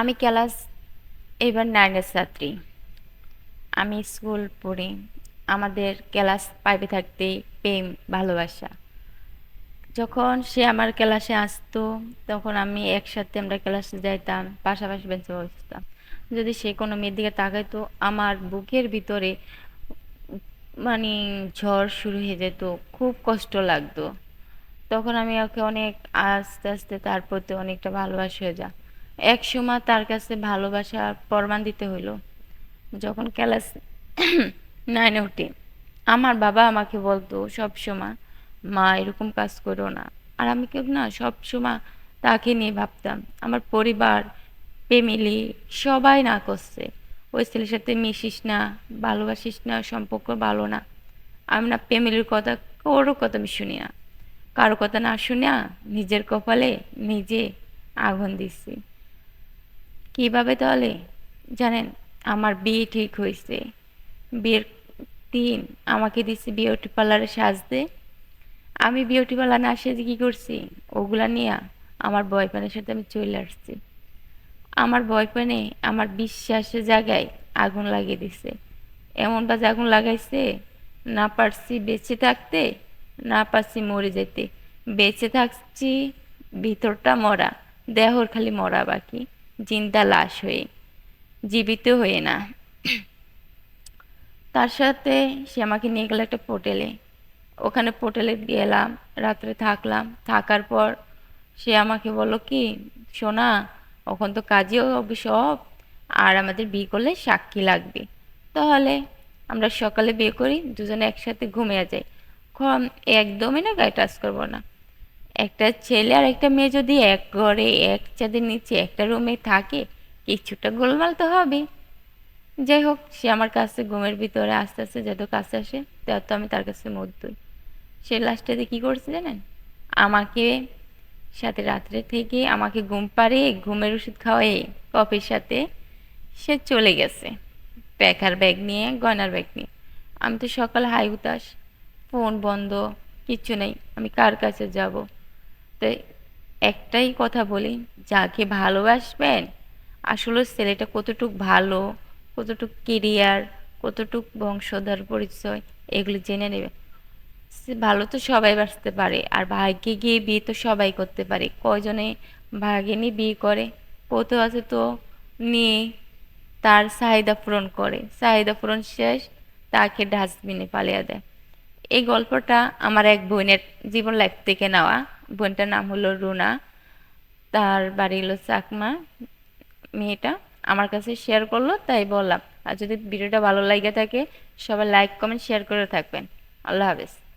আমি ক্লাস এবার নাইনের ছাত্রী। আমি স্কুল পড়ি। আমাদের ক্লাস ফাইভে থাকতেই প্রেম, ভালোবাসা। যখন সে আমার ক্লাসে আসতো, তখন আমি একসাথে আমরা ক্লাসে যাইতাম, পাশাপাশি বেঞ্চে বসতাম। যদি সে কোনো মেয়ের দিকে তাকাইতো, আমার বুকের ভিতরে মানে ঝড় শুরু হয়ে যেত, খুব কষ্ট লাগতো। তখন আমি ওকে অনেক আস্তে আস্তে তার প্রতি অনেকটা ভালোবাসা হয়ে যা এক সময় তার কাছে ভালোবাসার প্রমাণ দিতে হইল। যখন ক্লাস নাইনে উঠি, আমার বাবা আমাকে বলতো, সব সময় মা এরকম কাজ করো না। আর আমি কেউ না, সব সময় তাকে নিয়ে ভাবতাম। আমার পরিবার, ফ্যামিলি সবাই না করছে। ওই ছেলের সাথে মিশিস না, ভালোবাসিস না, সম্পর্ক ভালো না। আমি না ফ্যামিলির কথা কারোর কথা আমি শুনি না। কারও কথা না শুনে নিজের কপালে নিজে আগুন দিচ্ছি। কীভাবে তাহলে? জানেন, আমার বিয়ে ঠিক হয়েছে। বিয়ের দিন আমাকে দিচ্ছে বিউটি পার্লারে সাজতে। আমি বিউটি পার্লার না সেজে কী করছি? ওগুলা নিয়ে আমার বয়ফ্রেন্ডের সাথে আমি চলে আসছি। আমার বয়ফ্রেন্ডে আমার বিশ্বাসের জায়গায় আগুন লাগিয়ে দিছে। এমন বাজে আগুন লাগাইছে, না পারছি বেঁচে থাকতে, না পারছি মরে যেতে বেঁচে থাকছি, ভিতরটা মরা, দেহর খালি মরা বাকি। জিন্দা লাশ হয়ে, জীবিত হয়ে না। তার সাথে সে আমাকে নিয়ে গেল একটা হোটেলে ওখানে হোটেলে গেলাম রাত্রে থাকলাম। থাকার পর সে আমাকে বলল, কি সোনা, ওখান তো কাজেও হবে সব, আর আমাদের বিয়ে করলে সাক্ষী লাগবে। তাহলে আমরা সকালে বিয়ে করি, দুজনে একসাথে ঘুমিয়ে যাই। একদমই না, গায়ে টাচ করব না। একটা ছেলে আর একটা মেয়ে যদি এক ঘরে, এক চাঁদের নিচে, একটা রুমে থাকে, কিছুটা গোলমাল তো হবে যাই হোক, সে আমার কাছে ঘুমের ভিতরে আস্তে আস্তে যত কাছে আসে, তত আমি তার কাছে মত দিই সে লাস্টেতে কী করছে জানেন? আমাকে সাথে রাত্রে থেকে আমাকে ঘুম পাড়িয়ে, ঘুমের ওষুধ খাওয়াই কফির সাথে সে চলে গেছে। প্যাকার ব্যাগ নিয়ে, গয়নার ব্যাগ নিয়ে। আমি তো সকাল হাই উতাস ফোন বন্ধ, কিচ্ছু নেই। আমি কার কাছে যাব? তাই একটাই কথা বলি, যাকে ভালোবাসবেন, আসলে ছেলেটা কতটুক ভালো, কতটুক কেরিয়ার কতটুক বংশধর পরিচয়, এগুলো জেনে নেবে। ভালো তো সবাই বাঁচতে পারে, আর ভাগ্যে গিয়ে বিয়ে তো সবাই করতে পারে। কয়জনে ভাগ্যে নিয়ে বিয়ে করে? কত আছে তো নিয়ে তার চাহিদা পূরণ করে। চাহিদা পূরণ শেষ, তাকে ডাস্টবিনে পালিয়ে দেয়। এই গল্পটা আমার এক বোনের জীবন লাইফ থেকে নেওয়া। বোনটার নাম হলো রুনা। তার বাড়ি হলো চাকমা। মেয়েটা আমার কাছে শেয়ার করল, তাই বললাম। আর যদি ভিডিওটা ভালো লাগে থাকে, সবাই লাইক কমেন্ট শেয়ার করে থাকবেন। আল্লাহ হাফেজ।